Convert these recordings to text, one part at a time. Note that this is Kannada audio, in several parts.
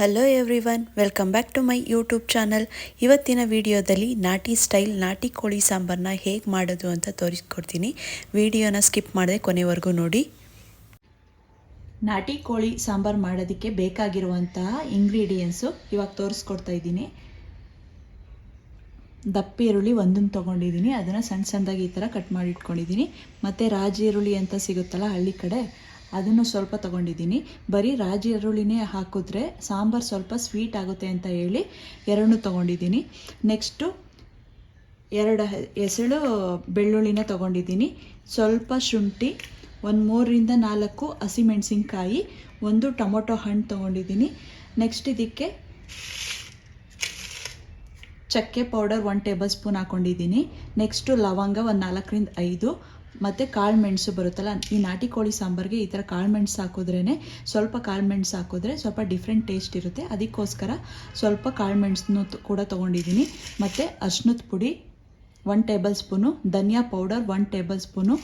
Hello everyone welcome back to my YouTube channel ಇವತ್ತಿನ ವಿಡಿಯೋದಲ್ಲಿ ನಾಟಿ ಸ್ಟೈಲ್ ನಾಟಿ ಕೋಳಿ ಸಾಂಬಾರನ್ನ ಹೇಗೆ ಮಾಡೋದು ಅಂತ ತೋರಿಸ್ಕೊಡ್ತೀನಿ. ವಿಡಿಯೋನ ಸ್ಕಿಪ್ ಮಾಡದೆ ಕೊನೆವರೆಗೂ ನೋಡಿ. ನಾಟಿ ಕೋಳಿ ಸಾಂಬಾರು ಮಾಡೋದಕ್ಕೆ ಬೇಕಾಗಿರುವಂತಹ ಇಂಗ್ರೀಡಿಯೆಂಟ್ಸು ಇವಾಗ ತೋರಿಸ್ಕೊಡ್ತಾ ಇದ್ದೀನಿ. ದಪ್ಪ ಈರುಳ್ಳಿ ಒಂದನ್ನು ತೊಗೊಂಡಿದ್ದೀನಿ. ಅದನ್ನು ಸಣ್ಣ ಸಣ್ಣದಾಗಿ ಈ ಥರ ಕಟ್ ಮಾಡಿ ಇಟ್ಕೊಂಡಿದ್ದೀನಿ. ಮತ್ತು ರಾಜಿ ಈರುಳ್ಳಿ ಅಂತ ಸಿಗುತ್ತಲ್ಲ, ಹಳ್ಳಿ ಕಡೆ ಅದನ್ನು ಸ್ವಲ್ಪ ತೊಗೊಂಡಿದ್ದೀನಿ. ಬರೀ ರಾಜಿ ಈರುಳ್ಳಿನೇ ಹಾಕಿದ್ರೆ ಸಾಂಬಾರು ಸ್ವಲ್ಪ ಸ್ವೀಟ್ ಆಗುತ್ತೆ ಅಂತ ಹೇಳಿ ಎರಡನ್ನೂ ತೊಗೊಂಡಿದ್ದೀನಿ. ನೆಕ್ಸ್ಟು ಎರಡು ಎಸಳು ಬೆಳ್ಳುಳ್ಳಿನ ತೊಗೊಂಡಿದ್ದೀನಿ. ಸ್ವಲ್ಪ ಶುಂಠಿ, ಒಂದು ಮೂರರಿಂದ ನಾಲ್ಕು ಹಸಿಮೆಣಸಿನ್ಕಾಯಿ ಒಂದು ಟೊಮೊಟೊ ಹಣ್ಣು ತೊಗೊಂಡಿದ್ದೀನಿ. ನೆಕ್ಸ್ಟ್ ಇದಕ್ಕೆ ಚಕ್ಕೆ ಪೌಡರ್ ಒನ್ ಟೇಬಲ್ ಸ್ಪೂನ್ ಹಾಕ್ಕೊಂಡಿದ್ದೀನಿ ನೆಕ್ಸ್ಟು ಲವಂಗ, ಒಂದು ನಾಲ್ಕರಿಂದ ಐದು. ಮತ್ತು ಕಾಳು ಮೆಣಸು ಬರುತ್ತಲ್ಲ, ಈ ನಾಟಿ ಕೋಳಿ ಸಾಂಬಾರಿಗೆ ಈ ಥರ ಕಾಳು ಮೆಣಸು ಹಾಕಿದ್ರೇ ಸ್ವಲ್ಪ ಕಾಳು ಮೆಣಸು ಹಾಕಿದ್ರೆ ಸ್ವಲ್ಪ ಡಿಫ್ರೆಂಟ್ ಟೇಸ್ಟ್ ಇರುತ್ತೆ. ಅದಕ್ಕೋಸ್ಕರ ಸ್ವಲ್ಪ ಕಾಳು ಮೆಣಸನ್ನು ಕೂಡ ತೊಗೊಂಡಿದ್ದೀನಿ. ಮತ್ತು ಅರ್ಶಿನದ ಪುಡಿ ಒನ್ ಟೇಬಲ್ ಸ್ಪೂನು ಧನಿಯಾ ಪೌಡರ್ ಒನ್ ಟೇಬಲ್ ಸ್ಪೂನು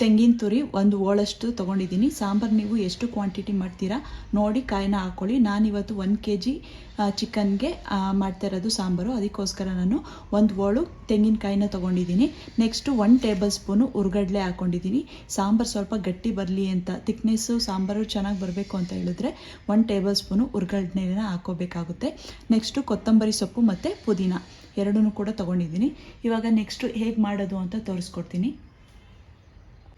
ತೆಂಗಿನ ತುರಿ ಒಂದು ಓಳಷ್ಟು ತೊಗೊಂಡಿದ್ದೀನಿ. ಸಾಂಬಾರು ನೀವು ಎಷ್ಟು ಕ್ವಾಂಟಿಟಿ ಮಾಡ್ತೀರಾ ನೋಡಿ, ಕಾಯಿನ ಹಾಕ್ಕೊಳ್ಳಿ ನಾನಿವತ್ತು ಒಂದು ಕೆ ಜಿ ಚಿಕನ್ಗೆ ಮಾಡ್ತಾ ಇರೋದು ಸಾಂಬಾರು. ಅದಕ್ಕೋಸ್ಕರ ನಾನು ಒಂದು ಓಳು ತೆಂಗಿನಕಾಯಿನ ತೊಗೊಂಡಿದ್ದೀನಿ. ನೆಕ್ಸ್ಟು ಒನ್ ಟೇಬಲ್ ಸ್ಪೂನು ಉರ್ಗಡ್ಲೆ ಹಾಕ್ಕೊಂಡಿದ್ದೀನಿ ಸಾಂಬಾರು ಸ್ವಲ್ಪ ಗಟ್ಟಿ ಬರಲಿ ಅಂತ ತಿಕ್ನೆಸ್ಸು ಸಾಂಬಾರು ಚೆನ್ನಾಗಿ ಬರಬೇಕು ಅಂತ ಹೇಳಿದ್ರೆ ಒನ್ ಟೇಬಲ್ ಸ್ಪೂನು ಉರ್ಗಡ್ಲೆನ ಹಾಕೋಬೇಕಾಗುತ್ತೆ ನೆಕ್ಸ್ಟು ಕೊತ್ತಂಬರಿ ಸೊಪ್ಪು ಮತ್ತು ಪುದೀನ ಎರಡನ್ನೂ ಕೂಡ ತೊಗೊಂಡಿದ್ದೀನಿ. ಇವಾಗ ನೆಕ್ಸ್ಟು ಹೇಗೆ ಮಾಡೋದು ಅಂತ ತೋರಿಸ್ಕೊಡ್ತೀನಿ.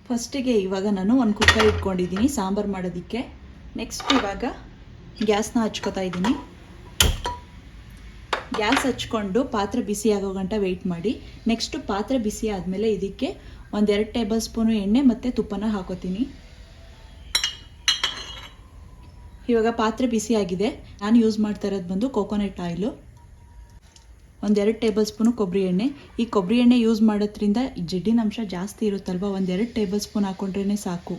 ಫಸ್ಟಿಗೆ ಇವಾಗ ನಾನು ಒಂದು ಕುಕ್ಕರ್ ಇಟ್ಕೊಂಡಿದ್ದೀನಿ, ಸಾಂಬಾರು ಮಾಡೋದಕ್ಕೆ. ನೆಕ್ಸ್ಟ್ ಇವಾಗ ಗ್ಯಾಸ್ನ ಹಚ್ಕೋತಾ ಇದ್ದೀನಿ. ಗ್ಯಾಸ್ ಹಚ್ಕೊಂಡು ಪಾತ್ರೆ ಬಿಸಿ ಆಗೋ ಗಂಟ ವೆಯ್ಟ್ ಮಾಡಿ. ನೆಕ್ಸ್ಟು ಪಾತ್ರೆ ಬಿಸಿ ಆದಮೇಲೆ ಇದಕ್ಕೆ ಒಂದೆರಡು ಟೇಬಲ್ ಸ್ಪೂನು ಎಣ್ಣೆ ಮತ್ತು ತುಪ್ಪನ ಹಾಕೋತೀನಿ. ಇವಾಗ ಪಾತ್ರೆ ಬಿಸಿ ಆಗಿದೆ. ನಾನು ಯೂಸ್ ಮಾಡ್ತಾ ಇರೋದು ಬಂದು ಕೋಕೋನಟ್ ಆಯಿಲು ಒಂದೆರಡು ಟೇಬಲ್ ಸ್ಪೂನು ಕೊಬ್ಬರಿ ಎಣ್ಣೆ. ಈ ಕೊಬ್ಬರಿ ಎಣ್ಣೆ ಯೂಸ್ ಮಾಡೋದ್ರಿಂದ ಜಿಡ್ಡಿನ ಅಂಶ ಜಾಸ್ತಿ ಇರುತ್ತಲ್ವ? ಒಂದೆರಡು ಟೇಬಲ್ ಸ್ಪೂನ್ ಹಾಕ್ಕೊಂಡ್ರೇ ಸಾಕು.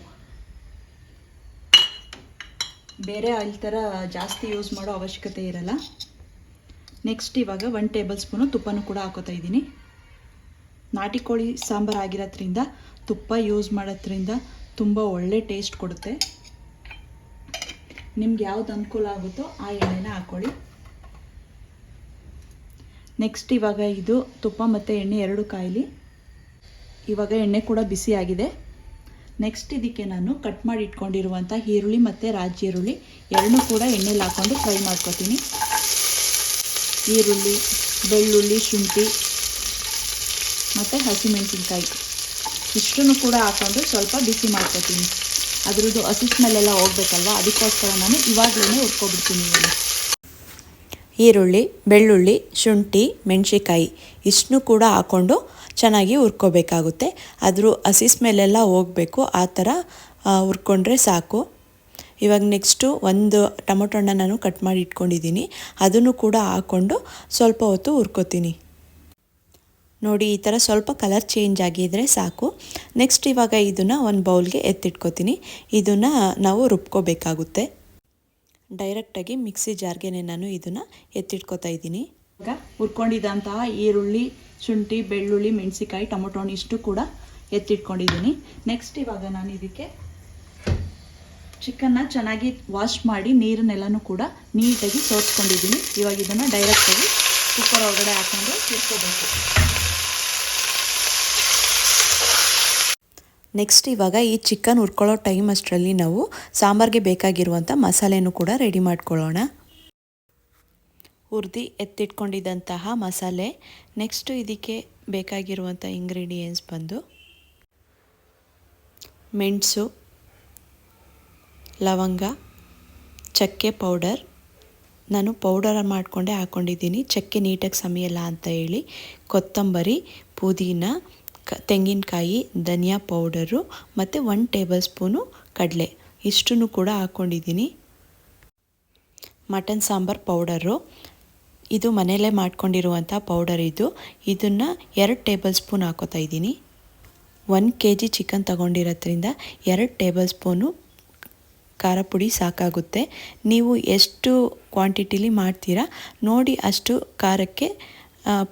ಬೇರೆ ಆಯಿಲ್ ಥರ ಜಾಸ್ತಿ ಯೂಸ್ ಮಾಡೋ ಅವಶ್ಯಕತೆ ಇರಲ್ಲ. ನೆಕ್ಸ್ಟ್ ಇವಾಗ ಒನ್ ಟೇಬಲ್ ಸ್ಪೂನು ತುಪ್ಪನೂ ಕೂಡ ಹಾಕೋತಾ ಇದ್ದೀನಿ. ನಾಟಿ ಕೋಳಿ ಸಾಂಬಾರು ಆಗಿರೋದ್ರಿಂದ, ತುಪ್ಪ ಯೂಸ್ ಮಾಡೋದ್ರಿಂದ ತುಂಬ ಒಳ್ಳೆ ಟೇಸ್ಟ್ ಕೊಡುತ್ತೆ. ನಿಮ್ಗೆ ಯಾವ್ದು ಅನುಕೂಲ ಆಗುತ್ತೋ ಆ ಎಣ್ಣೆನ ಹಾಕ್ಕೊಳ್ಳಿ ನೆಕ್ಸ್ಟ್ ಇವಾಗ ಇದು ತುಪ್ಪ ಮತ್ತು ಎಣ್ಣೆ ಎರಡು ಕಾಯಿಲಿ. ಇವಾಗ ಎಣ್ಣೆ ಕೂಡ ಬಿಸಿ ಆಗಿದೆ. ನೆಕ್ಸ್ಟ್ ಇದಕ್ಕೆ ನಾನು ಕಟ್ ಮಾಡಿ ಇಟ್ಕೊಂಡಿರುವಂಥ ಈರುಳ್ಳಿ ಮತ್ತು ರಾಜಿ ಈರುಳ್ಳಿ ಎರಡನ್ನೂ ಕೂಡ ಎಣ್ಣೆಲಿ ಹಾಕ್ಕೊಂಡು ಫ್ರೈ ಮಾಡ್ಕೊತೀನಿ. ಈರುಳ್ಳಿ, ಬೆಳ್ಳುಳ್ಳಿ, ಶುಂಠಿ ಮತ್ತು ಹಸಿಮೆಣಸಿನ್ಕಾಯಿ. ಇಷ್ಟನ್ನು ಕೂಡ ಹಾಕ್ಕೊಂಡು ಸ್ವಲ್ಪ ಬಿಸಿ ಮಾಡ್ಕೊತೀನಿ. ಅದರದ್ದು ಹಸಿ ಸ್ಮೆಲ್ಲೆಲ್ಲ ಹೋಗ್ಬೇಕಲ್ವ? ಅದಕ್ಕೋಸ್ಕರ ನಾನು ಇವಾಗಲೇ ಹುರ್ಕೊಬಿಡ್ತೀನಿ ಇವನು. ಈರುಳ್ಳಿ, ಬೆಳ್ಳುಳ್ಳಿ, ಶುಂಠಿ ಮೆಣಸಿಕಾಯಿ ಇಷ್ಟನ್ನೂ ಕೂಡ ಹಾಕ್ಕೊಂಡು ಚೆನ್ನಾಗಿ ಹುರ್ಕೋಬೇಕಾಗುತ್ತೆ. ಅದ್ರ ಹಸಿ ಸ್ಮೆಲ್ಲೆಲ್ಲ ಹೋಗಬೇಕು, ಆ ಥರ ಹುರ್ಕೊಂಡ್ರೆ ಸಾಕು. ಇವಾಗ ನೆಕ್ಸ್ಟು ಒಂದು ಟೊಮೊಟೊ ಹಣ್ಣ ನಾನು ಕಟ್ ಮಾಡಿ ಇಟ್ಕೊಂಡಿದ್ದೀನಿ. ಅದನ್ನು ಕೂಡ ಹಾಕ್ಕೊಂಡು ಸ್ವಲ್ಪ ಹೊತ್ತು ಹುರ್ಕೋತೀನಿ. ನೋಡಿ, ಈ ಥರ ಸ್ವಲ್ಪ ಕಲರ್ ಚೇಂಜ್ ಆಗಿದ್ರೆ ಸಾಕು. ನೆಕ್ಸ್ಟ್ ಇವಾಗ ಇದನ್ನು ಒಂದು ಬೌಲ್ಗೆ ಎತ್ತಿಟ್ಕೋತೀನಿ. ಇದನ್ನು ನಾವು ರುಬ್ಕೋಬೇಕಾಗುತ್ತೆ. ಡೈರೆಕ್ಟಾಗಿ ಮಿಕ್ಸಿ ಜಾರ್ಗೆ ನಾನು ಇದನ್ನು ಎತ್ತಿಟ್ಕೋತಾ ಇದ್ದೀನಿ. ಈಗ ಹುರ್ಕೊಂಡಿದ್ದಂತಹ ಈರುಳ್ಳಿ, ಶುಂಠಿ, ಬೆಳ್ಳುಳ್ಳಿ ಮೆಣಸಿಕಾಯಿ ಟೊಮೊಟೊ ಇಷ್ಟು ಕೂಡ ಎತ್ತಿಟ್ಕೊಂಡಿದ್ದೀನಿ. ನೆಕ್ಸ್ಟ್ ಇವಾಗ ನಾನು ಇದಕ್ಕೆ ಚಿಕನ್ನ ಚೆನ್ನಾಗಿ ವಾಶ್ ಮಾಡಿ ನೀರನ್ನೆಲ್ಲನೂ ಕೂಡ ನೀಟಾಗಿ ಸೋಸ್ಕೊಂಡಿದ್ದೀನಿ ಇವಾಗ ಇದನ್ನು ಡೈರೆಕ್ಟಾಗಿ ಕುಕ್ಕರ್ ಒಳಗಡೆ ಹಾಕೊಂಡು ತಿರ್ಕೋಬೇಕು ನೆಕ್ಸ್ಟ್ ಇವಾಗ ಈ ಚಿಕನ್ ಹುರ್ಕೊಳ್ಳೋ ಟೈಮ್ ಅಷ್ಟರಲ್ಲಿ ನಾವು ಸಾಂಬಾರಿಗೆ ಬೇಕಾಗಿರುವಂಥ ಮಸಾಲೆನೂ ಕೂಡ ರೆಡಿ ಮಾಡ್ಕೊಳ್ಳೋಣ. ಹುರ್ದಿ ಎತ್ತಿಟ್ಕೊಂಡಿದ್ದಂತಹ ಮಸಾಲೆ. ನೆಕ್ಸ್ಟು ಇದಕ್ಕೆ ಬೇಕಾಗಿರುವಂಥ ಇಂಗ್ರೀಡಿಯೆಂಟ್ಸ್ ಬಂದು ಮೆಣಸು, ಲವಂಗ, ಚಕ್ಕೆ ಪೌಡರ್ ನಾನು ಪೌಡರ್ ಮಾಡಿಕೊಂಡೇ ಹಾಕ್ಕೊಂಡಿದ್ದೀನಿ ಚಕ್ಕೆ ನೀಟಾಗಿ ಸಮಯಲ್ಲ ಅಂತ ಹೇಳಿ. ಕೊತ್ತಂಬರಿ, ಪುದೀನ ತೆಂಗಿನಕಾಯಿ, ಧನಿಯಾ ಪೌಡರು ಮತ್ತು ಒನ್ ಟೇಬಲ್ ಸ್ಪೂನು ಕಡಲೆ. ಇಷ್ಟನ್ನು ಕೂಡ ಹಾಕ್ಕೊಂಡಿದ್ದೀನಿ ಮಟನ್ ಸಾಂಬಾರು ಪೌಡರು. ಇದು ಮನೆಯಲ್ಲೇ ಮಾಡ್ಕೊಂಡಿರುವಂಥ ಪೌಡರ್ ಇದು. ಇದನ್ನು ಎರಡು ಟೇಬಲ್ ಸ್ಪೂನ್ ಹಾಕೋತಾ ಇದ್ದೀನಿ. ಒನ್ ಕೆ ಜಿ ಚಿಕನ್ ತಗೊಂಡಿರೋದ್ರಿಂದ ಎರಡು ಟೇಬಲ್ ಸ್ಪೂನು ಖಾರ ಪುಡಿ ಸಾಕಾಗುತ್ತೆ. ನೀವು ಎಷ್ಟು ಕ್ವಾಂಟಿಟಿಲಿ ಮಾಡ್ತೀರಾ ನೋಡಿ ಅಷ್ಟು ಖಾರಕ್ಕೆ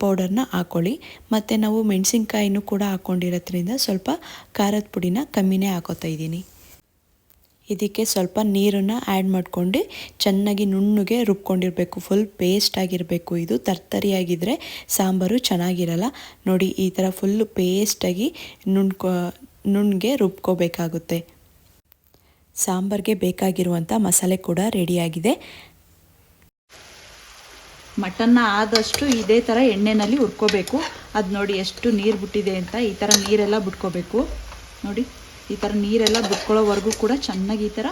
ಪೌಡರ್ನ ಹಾಕ್ಕೊಳ್ಳಿ ಮತ್ತು ನಾವು ಮೆಣಸಿನ್ಕಾಯಿನೂ ಕೂಡ ಹಾಕ್ಕೊಂಡಿರೋದ್ರಿಂದ ಸ್ವಲ್ಪ ಖಾರದ ಪುಡಿನ ಕಮ್ಮಿನೇ ಹಾಕೋತಾ ಇದ್ದೀನಿ. ಇದಕ್ಕೆ ಸ್ವಲ್ಪ ನೀರನ್ನು ಆ್ಯಡ್ ಮಾಡ್ಕೊಂಡು ಚೆನ್ನಾಗಿ ನುಣ್ಣಗೆ ರುಬ್ಕೊಂಡಿರಬೇಕು. ಫುಲ್ ಪೇಸ್ಟ್ ಆಗಿರಬೇಕು ಇದು. ತರ್ತರಿಯಾಗಿದ್ದರೆ ಸಾಂಬಾರು ಚೆನ್ನಾಗಿರಲ್ಲ. ನೋಡಿ, ಈ ಥರ ಫುಲ್ಲು ಪೇಸ್ಟಾಗಿ ನುಣ್ಕೊ ನುಣ್ಣಗೆ ರುಬ್ಕೋಬೇಕಾಗುತ್ತೆ. ಸಾಂಬಾರಿಗೆ ಬೇಕಾಗಿರುವಂಥ ಮಸಾಲೆ ಕೂಡ ರೆಡಿಯಾಗಿದೆ ಮಟನ್ನ ಆದಷ್ಟು ಇದೇ ಥರ ಎಣ್ಣೆನಲ್ಲಿ ಹುರ್ಕೋಬೇಕು. ಅದು ನೋಡಿ ಎಷ್ಟು ನೀರು ಬಿಟ್ಟಿದೆ ಅಂತ ಈ ಥರ ನೀರೆಲ್ಲ ಬಿಟ್ಕೋಬೇಕು. ನೋಡಿ, ಈ ಥರ ನೀರೆಲ್ಲ ಬಿಟ್ಕೊಳ್ಳೋವರೆಗೂ ಕೂಡ ಚೆನ್ನಾಗಿ ಈ ಥರ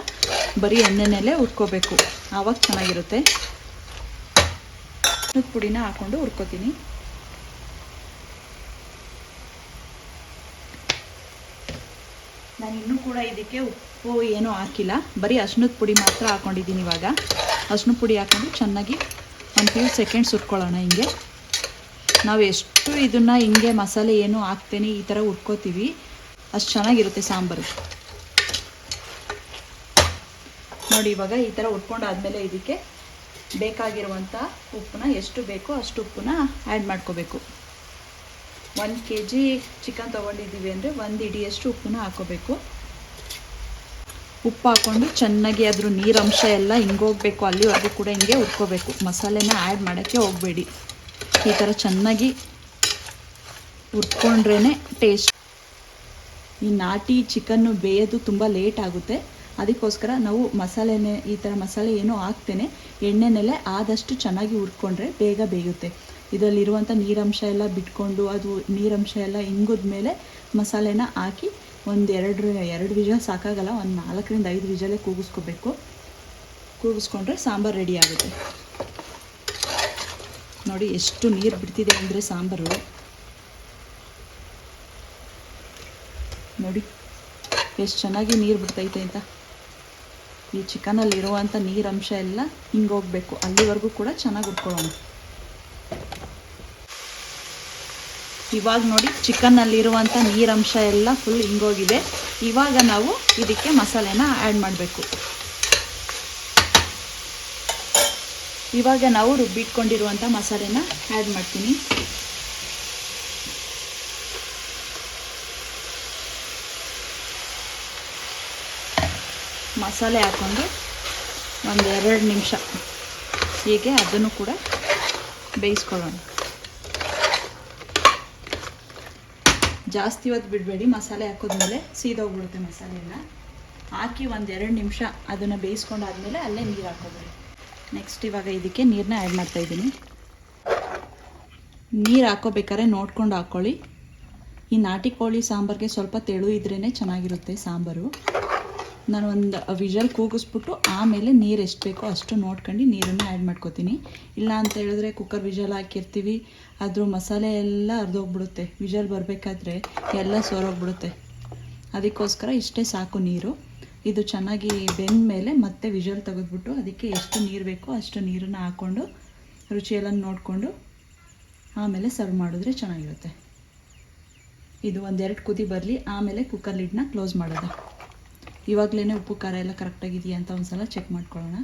ಬರೀ ಎಣ್ಣೆನಲ್ಲೇ ಹುರ್ಕೋಬೇಕು. ಆವಾಗ ಚೆನ್ನಾಗಿರುತ್ತೆ. ಪುಡಿನ ಹಾಕ್ಕೊಂಡು ಹುರ್ಕೋತೀನಿ. ನಾನು ಇನ್ನೂ ಕೂಡ ಇದಕ್ಕೆ ಉಪ್ಪು ಏನೂ ಹಾಕಿಲ್ಲ. ಬರೀ ಅಶ್ನದ ಪುಡಿ ಮಾತ್ರ ಹಾಕ್ಕೊಂಡಿದ್ದೀನಿ ಇವಾಗ. ಅರ್ಶಿನ ಪುಡಿ ಹಾಕ್ಕೊಂಡು ಚೆನ್ನಾಗಿ ಒಂದು ಫ್ಯೂ ಸೆಕೆಂಡ್ಸ್ ಹುರ್ಕೊಳ್ಳೋಣ ಹಿಂಗೆ. ನಾವು ಎಷ್ಟು ಇದನ್ನು ಹಿಂಗೆ ಮಸಾಲೆ ಏನು ಹಾಕ್ತೇನೆ ಈ ಥರ ಹುಡ್ಕೋತೀವಿ ಅಷ್ಟು ಚೆನ್ನಾಗಿರುತ್ತೆ ಸಾಂಬಾರು. ನೋಡಿ, ಇವಾಗ ಈ ಥರ ಹುಡ್ಕೊಂಡಾದಮೇಲೆ ಇದಕ್ಕೆ ಬೇಕಾಗಿರುವಂಥ ಉಪ್ಪನ್ನ ಎಷ್ಟು ಬೇಕೋ ಅಷ್ಟು ಉಪ್ಪನ್ನ ಆ್ಯಡ್ ಮಾಡ್ಕೋಬೇಕು. ಒಂದು ಕೆ ಜಿ ಚಿಕನ್ ತೊಗೊಂಡಿದ್ದೀವಿ ಅಂದರೆ ಒಂದು ಇಡಿಯಷ್ಟು ಉಪ್ಪನ್ನ ಹಾಕೋಬೇಕು ಉಪ್ಪು ಹಾಕ್ಕೊಂಡು ಚೆನ್ನಾಗಿ ಅದ್ರ ನೀರಂಶ ಎಲ್ಲ ಹಿಂಗೋಗ್ಬೇಕು ಅಲ್ಲಿವರೆಗೂ ಕೂಡ ಹಿಂಗೆ ಹುರ್ಕೋಬೇಕು. ಮಸಾಲೆನ ಆ್ಯಡ್ ಮಾಡೋಕ್ಕೆ ಹೋಗಬೇಡಿ. ಈ ಥರ ಚೆನ್ನಾಗಿ ಹುರ್ಕೊಂಡ್ರೇ ಟೇಸ್ಟ್ ಈ ನಾಟಿ ಚಿಕನ್ನು ಬೇಯೋದು ತುಂಬ ಲೇಟ್ ಆಗುತ್ತೆ. ಅದಕ್ಕೋಸ್ಕರ ನಾವು ಮಸಾಲೆನೇ, ಈ ಥರ ಮಸಾಲೆ ಏನೋ ಹಾಕ್ತೇನೆ. ಎಣ್ಣೆನೆಲ್ಲ ಆದಷ್ಟು ಚೆನ್ನಾಗಿ ಹುರ್ಕೊಂಡ್ರೆ ಬೇಗ ಬೇಯುತ್ತೆ. ಇದರಲ್ಲಿರುವಂಥ ನೀರಂಶ ಎಲ್ಲ ಬಿಟ್ಕೊಂಡು, ಅದು ನೀರಂಶ ಎಲ್ಲ ಇಂಗಿದ ಮೇಲೆ ಮಸಾಲೆನ ಹಾಕಿ ಒಂದು ಎರಡು ಎರಡು ವಿಜಲ್ ಸಾಕಾಗಲ್ಲ, ಒಂದು ನಾಲ್ಕರಿಂದ ಐದು ವಿಜಲೇ ಕೂಗಿಸ್ಕೋಬೇಕು. ಕೂಗಿಸ್ಕೊಂಡ್ರೆ ಸಾಂಬಾರು ರೆಡಿ ಆಗುತ್ತೆ. ನೋಡಿ, ಎಷ್ಟು ನೀರು ಬಿಡ್ತಿದೆ ಅಂದರೆ ಸಾಂಬಾರು. ನೋಡಿ, ಎಷ್ಟು ಚೆನ್ನಾಗಿ ನೀರು ಬಿಡ್ತೈತೆ ಅಂತ. ಈ ಚಿಕನಲ್ಲಿರುವಂಥ ನೀರಂಶ ಎಲ್ಲ ಹಿಂಗೆ ಹಿಂಗೋಗ್ಬೇಕು ಅಲ್ಲಿವರೆಗೂ ಕೂಡ ಚೆನ್ನಾಗಿ ಉಟ್ಕೊಳ್ಳೋಣ ಇವಾಗ ನೋಡಿ ಚಿಕನ್ನಲ್ಲಿರುವಂಥ ನೀರಂಶ ಎಲ್ಲ ಫುಲ್ ಹಿಂಗೋಗಿದೆ ಇವಾಗ ನಾವು ಇದಕ್ಕೆ ಮಸಾಲೆನ ಆ್ಯಡ್ ಮಾಡಬೇಕು. ಇವಾಗ ನಾವು ರುಬ್ಬಿಟ್ಕೊಂಡಿರುವಂಥ ಮಸಾಲೆನ ಆ್ಯಡ್ ಮಾಡ್ತೀನಿ. ಮಸಾಲೆ ಹಾಕ್ಕೊಂಡು ಒಂದು ಎರಡು ನಿಮಿಷ ಹೀಗೆ ಅದನ್ನು ಕೂಡ ಬೇಯಿಸ್ಕೊಳ್ಳೋಣ. ಜಾಸ್ತಿ ಹೊತ್ತು ಬಿಡಬೇಡಿ, ಮಸಾಲೆ ಹಾಕಿದ್ಮೇಲೆ ಸೀದೋಗ್ಬಿಡುತ್ತೆ ಮಸಾಲೆ ಎಲ್ಲ ಹಾಕಿ ಒಂದು ಎರಡು ನಿಮಿಷ ಅದನ್ನು ಬೇಯಿಸ್ಕೊಂಡಾದ್ಮೇಲೆ ಅಲ್ಲೇ ನೀರು ಹಾಕೋಬೇಡಿ. ನೆಕ್ಸ್ಟ್ ಇವಾಗ ಇದಕ್ಕೆ ನೀರನ್ನ ಆ್ಯಡ್ ಮಾಡ್ತಾಯಿದ್ದೀನಿ ನೀರು ಹಾಕೋಬೇಕಾದ್ರೆ ನೋಡ್ಕೊಂಡು ಹಾಕ್ಕೊಳ್ಳಿ ಈ ನಾಟಿ ಕೋಳಿ ಸಾಂಬಾರಿಗೆ ಸ್ವಲ್ಪ ತೆಳು ಇದ್ರೇ ಚೆನ್ನಾಗಿರುತ್ತೆ ಸಾಂಬಾರು. ನಾನು ಒಂದು ವಿಜಲ್ ಕೂಗಿಸ್ಬಿಟ್ಟು ಆಮೇಲೆ ನೀರು ಎಷ್ಟು ಬೇಕೋ ಅಷ್ಟು ನೋಡ್ಕೊಂಡು ನೀರನ್ನು ಆ್ಯಡ್ ಮಾಡ್ಕೋತೀನಿ. ಇಲ್ಲ ಅಂತ ಹೇಳಿದ್ರೆ ಕುಕ್ಕರ್ ವಿಜಲ್ ಹಾಕಿರ್ತೀವಿ ಅದ್ರ ಮಸಾಲೆ ಎಲ್ಲ ಅರ್ಧೋಗ್ಬಿಡುತ್ತೆ ವಿಜಲ್ ಬರಬೇಕಾದ್ರೆ ಎಲ್ಲ ಸೋರೋಗ್ಬಿಡುತ್ತೆ. ಅದಕ್ಕೋಸ್ಕರ ಇಷ್ಟೇ ಸಾಕು ನೀರು. ಇದು ಚೆನ್ನಾಗಿ ಬೆಂದ ಮೇಲೆ ಮತ್ತೆ ವಿಜಲ್ ತೆಗೆದ್ಬಿಟ್ಟು ಅದಕ್ಕೆ ಎಷ್ಟು ನೀರು ಬೇಕೋ ಅಷ್ಟು ನೀರನ್ನು ಹಾಕ್ಕೊಂಡು ರುಚಿಯೆಲ್ಲ ನೋಡಿಕೊಂಡು ಆಮೇಲೆ ಸರ್ವ್ ಮಾಡಿದ್ರೆ ಚೆನ್ನಾಗಿರುತ್ತೆ. ಇದು ಒಂದೆರಡು ಕುದಿ ಬರಲಿ, ಆಮೇಲೆ ಕುಕ್ಕರ್ ಲಿಡ್ನ ಕ್ಲೋಸ್ ಮಾಡೋದು. ಇವಾಗಲೇ ಉಪ್ಪು, ಖಾರ ಎಲ್ಲ ಕರೆಕ್ಟಾಗಿದೆಯಾ ಅಂತ ಒಂದು ಸಲ ಚೆಕ್ ಮಾಡ್ಕೊಳ್ಳೋಣ.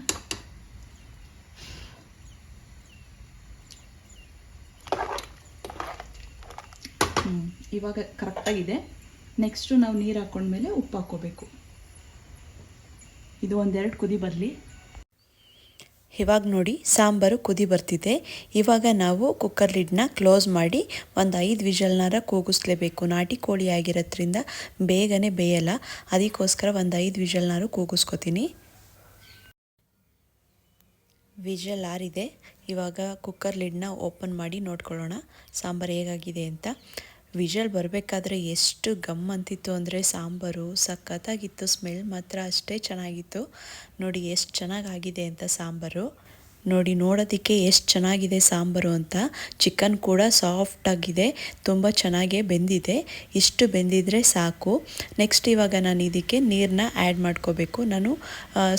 ಹ್ಞೂ ಇವಾಗ ಕರೆಕ್ಟಾಗಿದೆ ನೆಕ್ಸ್ಟು ನಾವು ನೀರು ಹಾಕ್ಕೊಂಡ್ಮೇಲೆ ಉಪ್ಪು ಹಾಕ್ಕೋಬೇಕು. ಇದು ಒಂದೆರಡು ಕುದಿ ಬರಲಿ. ಇವಾಗ ನೋಡಿ ಸಾಂಬಾರು ಕುದಿ ಬರ್ತಿದೆ. ಇವಾಗ ನಾವು ಕುಕ್ಕರ್ ಲಿಡ್ನ ಕ್ಲೋಸ್ ಮಾಡಿ ಒಂದು ಐದು ವಿಜಲ್ನಾರ ಕೂಗಿಸ್ಲೇಬೇಕು. ನಾಟಿ ಕೋಳಿ ಆಗಿರೋದ್ರಿಂದ ಬೇಗನೆ ಬೇಯಲ್ಲ. ಅದಕ್ಕೋಸ್ಕರ ಒಂದು ಐದು ವಿಜಲ್ನಾರು ಕೂಗಿಸ್ಕೊತೀನಿ. ವಿಜಲ್ ಆರಿದೆ. ಇವಾಗ ಕುಕ್ಕರ್ ಲಿಡ್ನ ಓಪನ್ ಮಾಡಿ ನೋಡ್ಕೊಳ್ಳೋಣ. ಸಾಂಬಾರು ಹೇಗಾಗಿದೆ ಅಂತ. ವಿಜಲ್ ಬರಬೇಕಾದ್ರೆ ಎಷ್ಟು ಗಮ್ ಅಂತಿತ್ತು ಅಂದರೆ ಸಾಂಬಾರು, ಸಖತ್ತಾಗಿತ್ತು, ಸ್ಮೆಲ್ ಮಾತ್ರ ಅಷ್ಟೇ ಚೆನ್ನಾಗಿತ್ತು. ನೋಡಿ, ಎಷ್ಟು ಚೆನ್ನಾಗಾಗಿದೆ ಅಂತ ಸಾಂಬಾರು. ನೋಡಿ ನೋಡೋದಕ್ಕೆ ಎಷ್ಟು ಚೆನ್ನಾಗಿದೆ ಸಾಂಬಾರು ಅಂತ. ಚಿಕನ್ ಕೂಡ ಸಾಫ್ಟಾಗಿದೆ ತುಂಬ ಚೆನ್ನಾಗೇ ಬೆಂದಿದೆ. ಇಷ್ಟು ಬೆಂದಿದ್ರೆ ಸಾಕು. ನೆಕ್ಸ್ಟ್ ಇವಾಗ ನಾನು ಇದಕ್ಕೆ ನೀರನ್ನ ಆ್ಯಡ್ ಮಾಡ್ಕೋಬೇಕು. ನಾನು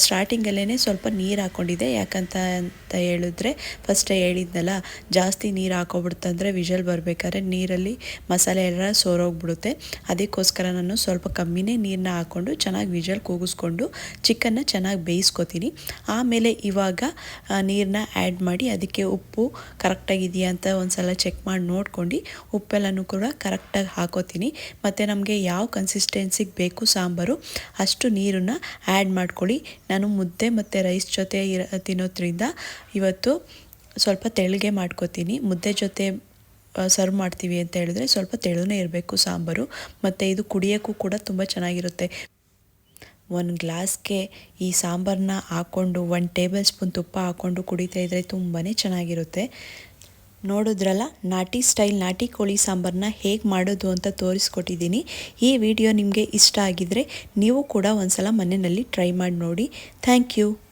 ಸ್ಟಾರ್ಟಿಂಗಲ್ಲೇ ಸ್ವಲ್ಪ ನೀರು ಹಾಕ್ಕೊಂಡಿದ್ದೆ ಯಾಕಂತ ಅಂತ ಹೇಳಿದ್ರೆ ಫಸ್ಟೇ ಹೇಳಿದ್ನಲ್ಲ, ಜಾಸ್ತಿ ನೀರು ಹಾಕೋಬಿಡ್ತಂದ್ರೆ ವಿಷಲ್ ಬರಬೇಕಾದ್ರೆ ನೀರಲ್ಲಿ ಮಸಾಲೆ ಎಲ್ಲ ಸೋರೋಗ್ಬಿಡುತ್ತೆ. ಅದಕ್ಕೋಸ್ಕರ ನಾನು ಸ್ವಲ್ಪ ಕಮ್ಮಿನೇ ನೀರನ್ನ ಹಾಕ್ಕೊಂಡು ಚೆನ್ನಾಗಿ ವಿಷಲ್ ಕೂಗಿಸ್ಕೊಂಡು ಚಿಕನ್ನ ಚೆನ್ನಾಗಿ ಬೇಯಿಸ್ಕೊತೀನಿ. ಆಮೇಲೆ ಇವಾಗ ನೀರನ್ನ ಆ್ಯಡ್ ಮಾಡಿ ಅದಕ್ಕೆ ಉಪ್ಪು ಕರೆಕ್ಟಾಗಿದೆಯಾ ಅಂತ ಒಂದು ಸಲ ಚೆಕ್ ಮಾಡಿ ನೋಡ್ಕೊಂಡು ಉಪ್ಪೆಲ್ಲನೂ ಕೂಡ ಕರೆಕ್ಟಾಗಿ ಹಾಕೋತೀನಿ. ಮತ್ತು ನಮಗೆ ಯಾವ ಕನ್ಸಿಸ್ಟೆನ್ಸಿಗೆ ಬೇಕು ಸಾಂಬಾರು, ಅಷ್ಟು ನೀರನ್ನು ಆ್ಯಡ್ ಮಾಡ್ಕೊಳ್ಳಿ. ನಾನು ಮುದ್ದೆ ಮತ್ತು ರೈಸ್ ಜೊತೆ ಇರ, ತಿನ್ನೋದ್ರಿಂದ ಇವತ್ತು ಸ್ವಲ್ಪ ತೆಳ್ಳಗೆ ಮಾಡ್ಕೋತೀನಿ. ಮುದ್ದೆ ಜೊತೆ ಸರ್ವ್ ಮಾಡ್ತೀವಿ ಅಂತ ಹೇಳಿದ್ರೆ ಸ್ವಲ್ಪ ತೆಳುನೇ ಇರಬೇಕು ಸಾಂಬಾರು. ಮತ್ತು ಇದು ಕುಡಿಯೋಕ್ಕೂ ಕೂಡ ತುಂಬ ಚೆನ್ನಾಗಿರುತ್ತೆ. ಒಂದು ಗ್ಲಾಸ್ಗೆ ಈ ಸಾಂಬಾರನ್ನ ಹಾಕ್ಕೊಂಡು ಒಂದು ಟೇಬಲ್ ಸ್ಪೂನ್ ತುಪ್ಪ ಹಾಕ್ಕೊಂಡು ಕುಡಿತಾ ಇದ್ದರೆ ತುಂಬಾ ಚೆನ್ನಾಗಿರುತ್ತೆ. ನೋಡಿದ್ರಲ್ಲ, ನಾಟಿ ಸ್ಟೈಲ್ ನಾಟಿ ಕೋಳಿ ಸಾಂಬಾರನ್ನ ಹೇಗೆ ಮಾಡೋದು ಅಂತ ತೋರಿಸ್ಕೊಟ್ಟಿದ್ದೀನಿ. ಈ ವಿಡಿಯೋ ನಿಮಗೆ ಇಷ್ಟ ಆಗಿದ್ದರೆ ನೀವು ಕೂಡ ಒಂದ್ಸಲ ಮನೆಯಲ್ಲಿ ಟ್ರೈ ಮಾಡಿ ನೋಡಿ. Thank you.